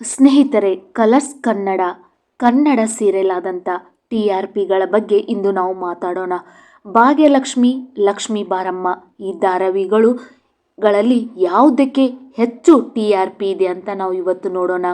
ಸ್ನೇಹಿತರೆ, Colors Kannada Kannada serial ಆದಂಥ T R ಪಿಗಳ ಬಗ್ಗೆ ಇಂದು ನಾವು ಮಾತಾಡೋಣ. ಭಾಗ್ಯಲಕ್ಷ್ಮಿ, ಲಕ್ಷ್ಮೀ ಬಾರಮ್ಮ ಈ ಧಾರಾವಿಗಳು ಗಳಲ್ಲಿ ಯಾವುದಕ್ಕೆ ಹೆಚ್ಚು ಟಿ ಆರ್ ಪಿ ಇದೆ ಅಂತ ನಾವು ಇವತ್ತು ನೋಡೋಣ.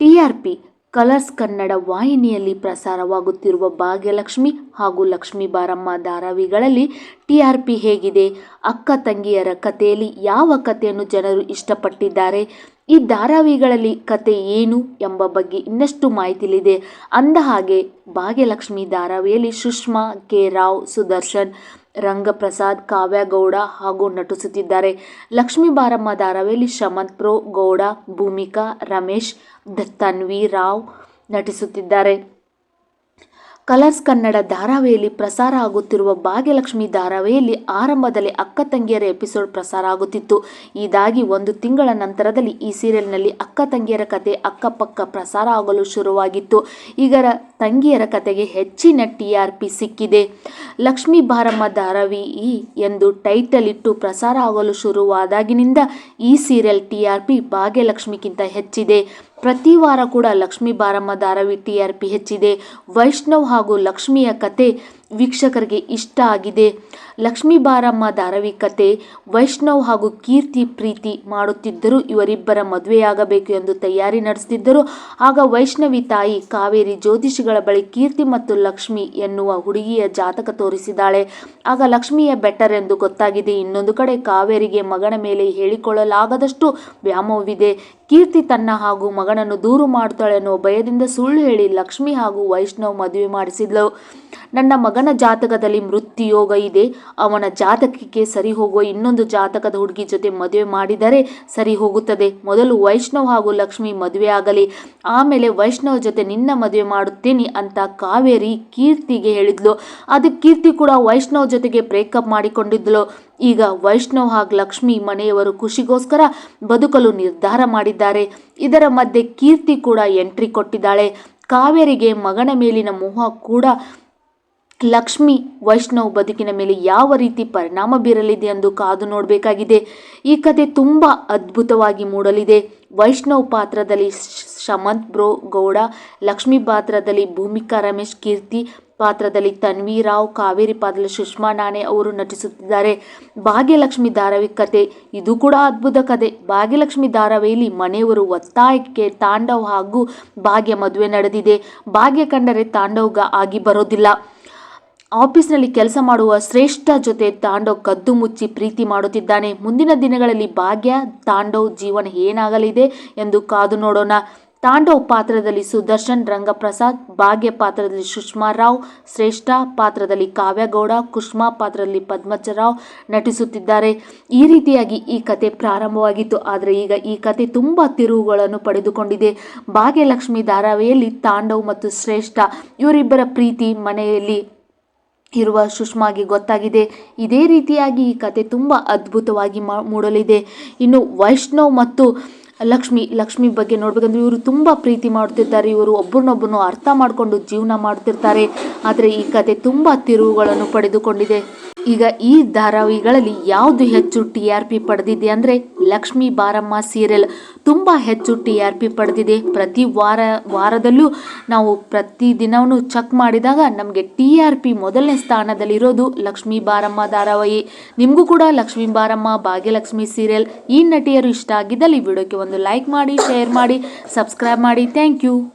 T R P, Colors Kannada ವಾಹಿನಿಯಲ್ಲಿ ಪ್ರಸಾರವಾಗುತ್ತಿರುವ ಭಾಗ್ಯಲಕ್ಷ್ಮಿ ಹಾಗೂ ಲಕ್ಷ್ಮೀ ಬಾರಮ್ಮ ಧಾರಾವಿಗಳಲ್ಲಿ ಟಿ ಆರ್ ಪಿ ಹೇಗಿದೆ, ಅಕ್ಕ ತಂಗಿಯರ ಕಥೆಯಲ್ಲಿ ಯಾವ ಕಥೆಯನ್ನು ಜನರು ಇಷ್ಟಪಟ್ಟಿದ್ದಾರೆ ಈ ಧಾರಾವಿಗಳಲ್ಲಿ ಕತೆ ಏನು ಎಂಬ ಬಗ್ಗೆ ಇನ್ನಷ್ಟು ಮಾಹಿತಿಲಿದೆ. ಅಂದ ಹಾಗೆ ಭಾಗ್ಯಲಕ್ಷ್ಮಿ ಧಾರಾವಿಯಲ್ಲಿ ಸುಷ್ಮಾ, ಕೆ ರಾವ್, ಸುದರ್ಶನ್, ರಂಗಪ್ರಸಾದ್, ಕಾವ್ಯಗೌಡ ಹಾಗೂ ನಟಿಸುತ್ತಿದ್ದಾರೆ. ಲಕ್ಷ್ಮೀ ಬಾರಮ್ಮ ಧಾರಾವಿಯಲ್ಲಿ ಶಮಂತ್ ಪ್ರೋ, ಗೌಡ, ಭೂಮಿಕಾ, ರಮೇಶ್ ತನ್ವಿ ರಾವ್ ನಟಿಸುತ್ತಿದ್ದಾರೆ. ಕಲರ್ಸ್ ಕನ್ನಡ ಧಾರಾವಾಹಿಯಲ್ಲಿ ಪ್ರಸಾರ ಆಗುತ್ತಿರುವ ಭಾಗ್ಯಲಕ್ಷ್ಮಿ ಧಾರಾವಾಹಿಯಲ್ಲಿ ಆರಂಭದಲ್ಲಿ ಅಕ್ಕ ತಂಗಿಯರ ಎಪಿಸೋಡ್ ಪ್ರಸಾರ ಆಗುತ್ತಿತ್ತು. ಇದಾಗಿ ಒಂದು ತಿಂಗಳ ನಂತರದಲ್ಲಿ ಈ ಸೀರಿಯಲ್ನಲ್ಲಿ ಅಕ್ಕ ತಂಗಿಯರ ಕತೆ, ಅಕ್ಕಪಕ್ಕ ಪ್ರಸಾರ ಆಗಲು ಶುರುವಾಗಿತ್ತು. ಈಗ ತಂಗಿಯರ ಕತೆಗೆ ಹೆಚ್ಚಿನ ಟಿ ಆರ್ ಪಿ ಸಿಕ್ಕಿದೆ. ಲಕ್ಷ್ಮೀ ಬಾರಮ್ಮ ಧಾರಾವಾಹಿ ಎಂದು ಟೈಟಲ್ ಇಟ್ಟು ಪ್ರಸಾರ ಆಗಲು ಶುರುವಾದಾಗಿನಿಂದ ಈ ಸೀರಿಯಲ್ ಟಿ ಆರ್ ಪಿ ಭಾಗ್ಯಲಕ್ಷ್ಮಿಗಿಂತ ಹೆಚ್ಚಿದೆ. ಪ್ರತಿ ವಾರ ಕೂಡ ಲಕ್ಷ್ಮೀ ಬಾರಮ್ಮ ಧಾರಾವಿ ಟಿ ಆರ್ ಪಿ ಹೆಚ್ಚಿದೆ. ವೈಷ್ಣವ್ ಹಾಗೂ ಲಕ್ಷ್ಮಿಯ ಕತೆ ವೀಕ್ಷಕರಿಗೆ ಇಷ್ಟ ಆಗಿದೆ. ಲಕ್ಷ್ಮೀ ಬಾರಮ್ಮ ಧಾರಾವಿ ಕತೆ ವೈಷ್ಣವ್ ಹಾಗೂ ಕೀರ್ತಿ ಪ್ರೀತಿ ಮಾಡುತ್ತಿದ್ದರು ಇವರಿಬ್ಬರ ಮದುವೆಯಾಗಬೇಕು ಎಂದು ತಯಾರಿ ನಡೆಸುತ್ತಿದ್ದರು. ಆಗ ವೈಷ್ಣವಿ ತಾಯಿ ಕಾವೇರಿ ಜ್ಯೋತಿಷಿಗಳ ಬಳಿ ಕೀರ್ತಿ ಮತ್ತು ಲಕ್ಷ್ಮಿ ಎನ್ನುವ ಹುಡುಗಿಯ ಜಾತಕ ತೋರಿಸಿದ್ದಾಳೆ. ಆಗ ಲಕ್ಷ್ಮಿಯ ಬೆಟರ್ ಎಂದು ಗೊತ್ತಾಗಿದೆ. ಇನ್ನೊಂದು ಕಡೆ ಕಾವೇರಿಗೆ ಮಗನ ಮೇಲೆ ಹೇಳಿಕೊಳ್ಳಲಾಗದಷ್ಟು ವ್ಯಾಮೋವಿದೆ ಕೀರ್ತಿ ತನ್ನ ಹಾಗೂ ಮಗನನ್ನು ದೂರು ಮಾಡುತ್ತಾಳೆ ಎನ್ನುವ ಭಯದಿಂದ ಸುಳ್ಳು ಹೇಳಿ ಲಕ್ಷ್ಮಿ ಹಾಗೂ ವೈಷ್ಣವ್ ಮದುವೆ ಮಾಡಿಸಿದ್ಲು. ನನ್ನ ಮಗನ ಜಾತಕದಲ್ಲಿ ಮೃತ್ಯು ಯೋಗ ಇದೆ. ಅವನ ಜಾತಕಕ್ಕೆ ಸರಿ ಹೋಗುವ ಇನ್ನೊಂದು ಜಾತಕದ ಹುಡುಗಿ ಜೊತೆ ಮದುವೆ ಮಾಡಿದರೆ ಸರಿ ಹೋಗುತ್ತದೆ ಮೊದಲು ವೈಷ್ಣವ್ ಹಾಗೂ ಲಕ್ಷ್ಮಿ ಮದುವೆ ಆಗಲಿ. ಆಮೇಲೆ ವೈಷ್ಣವ್ ಜೊತೆ ನಿನ್ನ ಮದುವೆ ಮಾಡುತ್ತೇನೆ ಅಂತ ಕಾವೇರಿ ಕೀರ್ತಿಗೆ ಹೇಳಿದ್ಲು. ಅದು ಕೀರ್ತಿ ಕೂಡ ವೈಷ್ಣವ್ ಜೊತೆಗೆ ಬ್ರೇಕಪ್ ಮಾಡಿಕೊಂಡಿದ್ಲು. ಈಗ ವೈಷ್ಣವ್ ಹಾಗೂ ಲಕ್ಷ್ಮಿ ಮನೆಯವರು ಖುಷಿಗೋಸ್ಕರ ಬದುಕಲು ನಿರ್ಧಾರ ಮಾಡಿದ್ದಾರೆ. ಇದರ ಮಧ್ಯೆ ಕೀರ್ತಿ ಕೂಡ ಎಂಟ್ರಿ ಕೊಟ್ಟಿದ್ದಾಳೆ. ಕಾವೇರಿಗೆ ಮಗನ ಮೇಲಿನ ಮೋಹ ಕೂಡ ಲಕ್ಷ್ಮಿ ವೈಷ್ಣವ್ ಬದುಕಿನ ಮೇಲೆ ಯಾವ ರೀತಿ ಪರಿಣಾಮ ಬೀರಲಿದೆ ಎಂದು ಕಾದು ನೋಡಬೇಕಾಗಿದೆ. ಈ ಕತೆ ತುಂಬ ಅದ್ಭುತವಾಗಿ ಮೂಡಲಿದೆ. ವೈಷ್ಣವ್ ಪಾತ್ರದಲ್ಲಿ ಶಮಂತ್ ಬ್ರೋ ಗೌಡ, ಲಕ್ಷ್ಮಿ ಪಾತ್ರದಲ್ಲಿ ಭೂಮಿಕಾ ರಮೇಶ್ ಕೀರ್ತಿ, ಪಾತ್ರದಲ್ಲಿ ತನ್ವಿ ರಾವ್, ಕಾವೇರಿ ಪಾತ್ರದಲ್ಲಿ ಸುಷ್ಮಾ ನಾಣೆ ಅವರು ನಟಿಸುತ್ತಿದ್ದಾರೆ. ಭಾಗ್ಯಲಕ್ಷ್ಮಿ ಧಾರಾವಿ ಕತೆ, ಇದು ಕೂಡ ಅದ್ಭುತ ಕತೆ. ಭಾಗ್ಯಲಕ್ಷ್ಮಿ ಧಾರಾವಾಹಿಯಲ್ಲಿ ಮನೆಯವರು ಒತ್ತಾಯಕ್ಕೆ ತಾಂಡವ್ ಹಾಗೂ ಭಾಗ್ಯ ಮದುವೆ ನಡೆದಿದೆ. ಭಾಗ್ಯ ಕಂಡರೆ ತಾಂಡವ್ಗ ಆಗಿ ಬರೋದಿಲ್ಲ. ಆಫೀಸ್ನಲ್ಲಿ ಕೆಲಸ ಮಾಡುವ ಶ್ರೇಷ್ಠ ಜೊತೆ ತಾಂಡವ್ ಕದ್ದು ಮುಚ್ಚಿ ಪ್ರೀತಿ ಮಾಡುತ್ತಿದ್ದಾನೆ. ಮುಂದಿನ ದಿನಗಳಲ್ಲಿ ಭಾಗ್ಯ ತಾಂಡವ್ ಜೀವನ ಏನಾಗಲಿದೆ ಎಂದು ಕಾದು ನೋಡೋಣ. ತಾಂಡವ್ ಪಾತ್ರದಲ್ಲಿ ಸುದರ್ಶನ್, ರಂಗಪ್ರಸಾದ್, ಭಾಗ್ಯ ಪಾತ್ರದಲ್ಲಿ ಸುಷ್ಮಾ ರಾವ್, ಶ್ರೇಷ್ಠ ಪಾತ್ರದಲ್ಲಿ ಕಾವ್ಯಗೌಡ, ಕುಷ್ಮಾ ಪಾತ್ರದಲ್ಲಿ ಪದ್ಮಜರಾವ್ ನಟಿಸುತ್ತಿದ್ದಾರೆ. ಈ ರೀತಿಯಾಗಿ ಈ ಕತೆ ಪ್ರಾರಂಭವಾಗಿತ್ತು. ಆದರೆ ಈಗ ಈ ಕತೆ ತುಂಬ ತಿರುವುಗಳನ್ನು ಪಡೆದುಕೊಂಡಿದೆ. ಭಾಗ್ಯಲಕ್ಷ್ಮಿ ಧಾರಾವಾಹಿಯಲ್ಲಿ ತಾಂಡವ್ ಮತ್ತು ಶ್ರೇಷ್ಠ ಇವರಿಬ್ಬರ ಪ್ರೀತಿ ಮನೆಯಲ್ಲಿ ಇರುವ ಸುಷ್ಮಾಗೆ ಗೊತ್ತಾಗಿದೆ. ಇದೇ ರೀತಿಯಾಗಿ ಈ ಕತೆ ತುಂಬ ಅದ್ಭುತವಾಗಿ ಮೂಡಲಿದೆ. ಇನ್ನು ವೈಷ್ಣವ್ ಮತ್ತು ಲಕ್ಷ್ಮಿ ಲಕ್ಷ್ಮಿ ಬಗ್ಗೆ ನೋಡ್ಬೇಕಂದ್ರೆ ಇವರು ತುಂಬ ಪ್ರೀತಿ ಮಾಡುತ್ತಿದ್ದಾರೆ ಇವರು ಒಬ್ಬರನ್ನೊಬ್ಬರನ್ನು ಅರ್ಥ ಮಾಡಿಕೊಂಡು ಜೀವನ ಮಾಡ್ತಿರ್ತಾರೆ. ಆದರೆ ಈ ಕತೆ ತುಂಬ ತಿರುವುಗಳನ್ನು ಪಡೆದುಕೊಂಡಿದೆ. ಈಗ ಈ ಧಾರಾವಾಹಿಗಳಲ್ಲಿ ಯಾವುದು ಹೆಚ್ಚು ಟಿ ಆರ್ ಪಿ ಪಡೆದಿದೆ ಅಂದರೆ ಲಕ್ಷ್ಮೀ ಬಾರಮ್ಮ ಸೀರಿಯಲ್ ತುಂಬ ಹೆಚ್ಚು ಟಿ ಆರ್ ಪಿ ಪಡೆದಿದೆ. ಪ್ರತಿ ವಾರ, ವಾರದಲ್ಲೂ ನಾವು ಪ್ರತಿ ದಿನವೂ ಚೆಕ್ ಮಾಡಿದಾಗ ನಮಗೆ ಟಿ ಆರ್ ಪಿ ಮೊದಲನೇ ಸ್ಥಾನದಲ್ಲಿರೋದು ಲಕ್ಷ್ಮೀ ಬಾರಮ್ಮ ಧಾರಾವಾಹಿ. ನಿಮಗೂ ಕೂಡ ಲಕ್ಷ್ಮೀ ಬಾರಮ್ಮ, ಭಾಗ್ಯಲಕ್ಷ್ಮಿ ಸೀರಿಯಲ್ ಈ ನಟಿಯರು ಇಷ್ಟ ಆಗಿದ್ದಲ್ಲಿ ವಿಡಿಯೋಕ್ಕೆ ಒಂದು ಲೈಕ್ ಮಾಡಿ ಶೇರ್ ಮಾಡಿ ಸಬ್ಸ್ಕ್ರೈಬ್ ಮಾಡಿ. Thank you